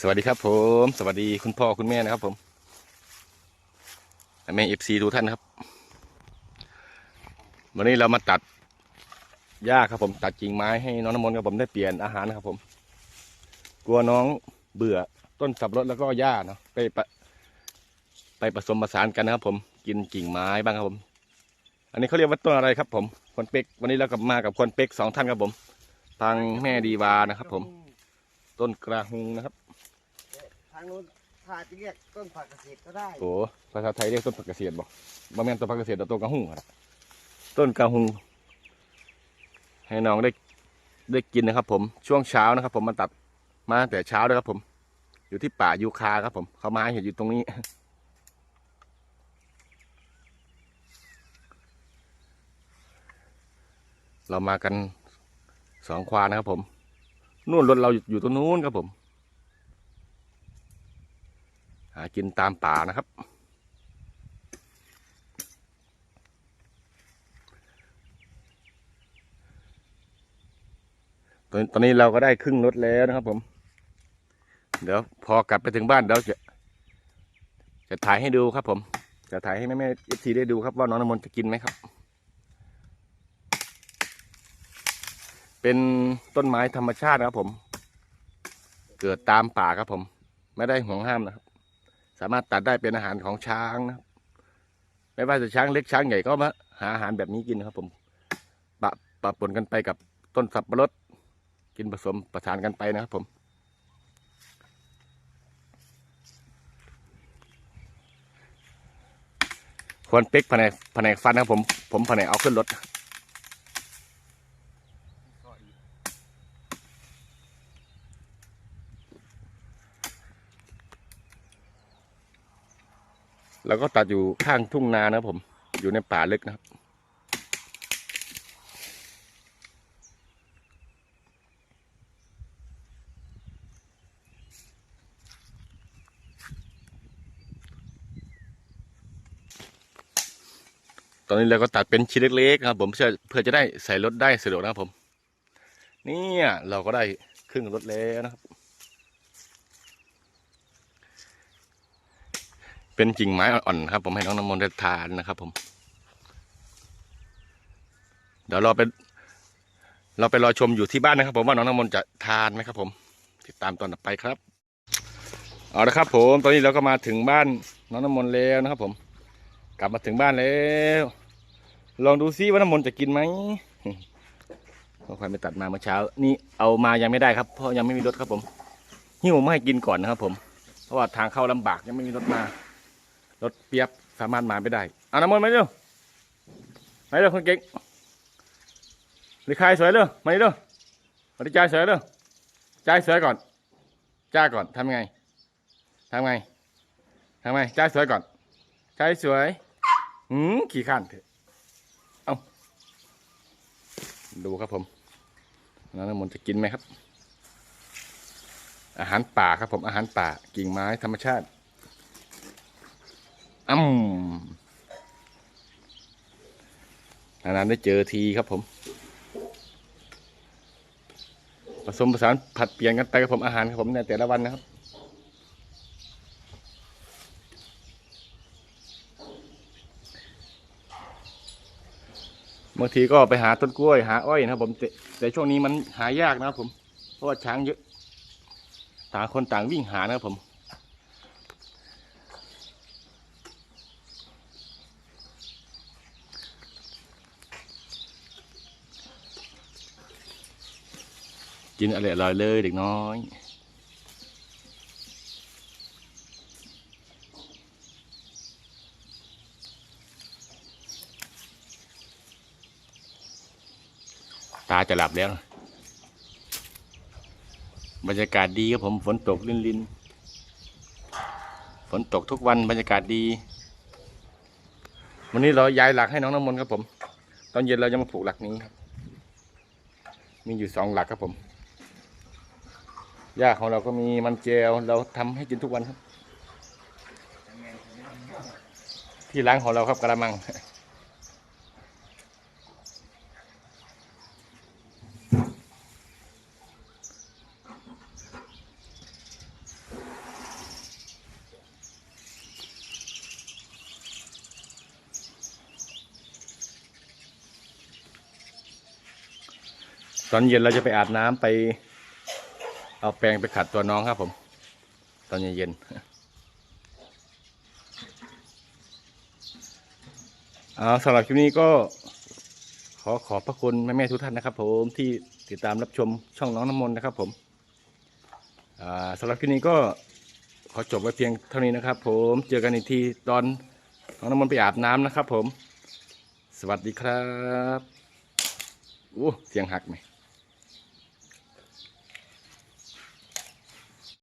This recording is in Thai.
สวัสดีครับผม สวัสดีคุณพ่อคุณแม่นะครับผมแม่เอฟซีทุกท่านครับ วันนี้เรามาตัดหญ้าครับผม ตัดกิ่งไม้ให้น้องน้ำมนต์ครับผมได้เปลี่ยนอาหารนะครับผม กลัวน้องเบื่อต้นสับรดแล้วก็หญ้าเนาะไปปะไปผสมผสานกันนะครับผม กินกิ่งไม้บ้างครับผม อันนี้เขาเรียกว่าต้นอะไรครับผมคนเป็กวันนี้เรากลับมากับคนเป็กสองท่านครับผม ทางแม่ดีวานะครับผม ต้นกระหุงนะครับ ทางนู้นถ้าจะเรียกต้นผักเกษตรก็ได้โอ้ภาษาไทยเรียกต้นผักเกษตรบอกบ่แม่นต้นผักเกษตรแต่ต้นกระหุงครับต้นกระหุง ให้น้องได้ได้กินนะครับ ผม ช่วงเช้านะครับ ผมมาตัดมาตั้งแต่เช้าเลยครับ ผม อยู่ที่ป่ายูคาครับ ผม เขามาให้เห็นอยู่ตรงนี้ เรามากันสองควานนะครับผม นู่นรถเราอยู่ตรงนู้นครับผม หากินตามป่านะครับ ตอนตอนนี้เราก็ได้ครึ่งรถแล้วนะครับผม เดี๋ยวพอกลับไปถึงบ้านเดี๋ยวจะ จะถ่ายให้ดูครับผม จะถ่ายให้แม่แม่เอฟซีได้ดูครับว่าน้องน้ำมนต์จะกินไหมครับ เป็นต้นไม้ธรรมชาตินะครับผม เกิดตามป่าครับผม ไม่ได้ห่วงห้ามนะครับ สามารถตัดได้เป็นอาหารของช้างนะครับ ไม่ว่าจะช้างเล็กช้างใหญ่ก็มาหาอาหารแบบนี้กินครับ ผมปะปะปนกันไปกับต้นสับปะรดกินผสมประสานกันไปนะครับผมควรเป๊กแผนกแผนกฟันนะครับผมผมแผนกเอาขึ้นรถ แล้วก็ตัดอยู่ข้างทุ่งนานะผม อยู่ในป่าลึกนะครับ ตอนนี้เราก็ตัดเป็นชิ้นเล็กๆนะครับผมเพื่อเพื่อจะได้ใส่รถได้สะดวกนะครับผม เนี่ยเราก็ได้ครึ่งรถแล้วนะครับ เป็นกิ่งไม้อ่อนๆครับ ผมให้น้องน้ำมนต์ได้ทานนะครับ ผม เดี๋ยวเราไปเราไปรอชมอยู่ที่บ้านนะครับ ผมว่าน้องน้ำมนต์จะทานไหมครับ ผม ติดตามตอนต่อไปครับเอาละครับ ผมตอนนี้เราก็มาถึงบ้านน้องน้ำมนต์แล้วนะครับ ผม กลับมาถึงบ้านแล้ว ลองดูซิว่าน้ำมนต์จะกินไหมเราควายไปตัดมาเมื่อเช้า นี่เอามายังไม่ได้ครับเพราะยังไม่มีรถครับผมหิ้วมาให้กินก่อนนะครับ ผม เพราะว่าทางเข้าลำบากยังไม่มีรถมา รถเปียบสามารถมาไม่ได้เอาน้ำมนต์มาเร็วมาเร็วคนเก่งหรือใครสวยเร็วมาเร็วมาดิจ่ายสวยเร็วจ่ายสวยก่อนจ้าก่อนทำไงทำไงทำไงจ่ายสวยก่อนจ่ายสวยหืมขี่ข้านเถอะเอาดูครับผมอน้ำมนต์จะกินไหมครับ อาหารป่าครับผมอาหารป่ากิ่งไม้ธรรมชาติ อ้ำนานๆได้เจอทีครับผม ผสมผสานผัดเปลี่ยนกันไปกับผมอาหารครับผมในแต่ละวันนะครับบางทีก็ไปหาต้นกล้วยหาอ้อยนะครับผมแต่แต่ช่วงนี้มันหายากนะครับผม เพราะว่าช้างเยอะ ต่างคนต่างวิ่งหานะครับผม กินอร่อยอร่อยเลยเด็กน้อยตาจะหลับแล้ว บรรยากาศดีครับผมฝนตกลินลินฝนตกทุกวันบรรยากาศดี วันนี้เราย้ายหลักให้น้องน้ำมนต์ครับผม ตอนเย็นเราจะมาผูกหลักนี้ครับ มีอยู่สองหลักครับผม ยญ้าของเราก็มีมันเจลเราทำให้กินทุกวันครับ ที่ล้างของเราครับกระมังตอนเย็นเราจะไปอาบน้ำไป เอาแปรงไปขัดตัวน้องครับผม ตอนเย็นๆเอาสำหรับคลิปนี้ก็ขอขอบพระคุณแม่ๆทุกท่านนะครับ ผมที่ติดตามรับชมช่องน้องน้ำมนต์นะครับ ผมสำหรับคลิปนี้ก็ขอจบไว้เพียงเท่านี้นะครับ ผมเจอกันอีกทีตอนน้องน้ำมนต์ไปอาบน้ำนะครับ ผม สวัสดีครับโอ้เสียงหักไหม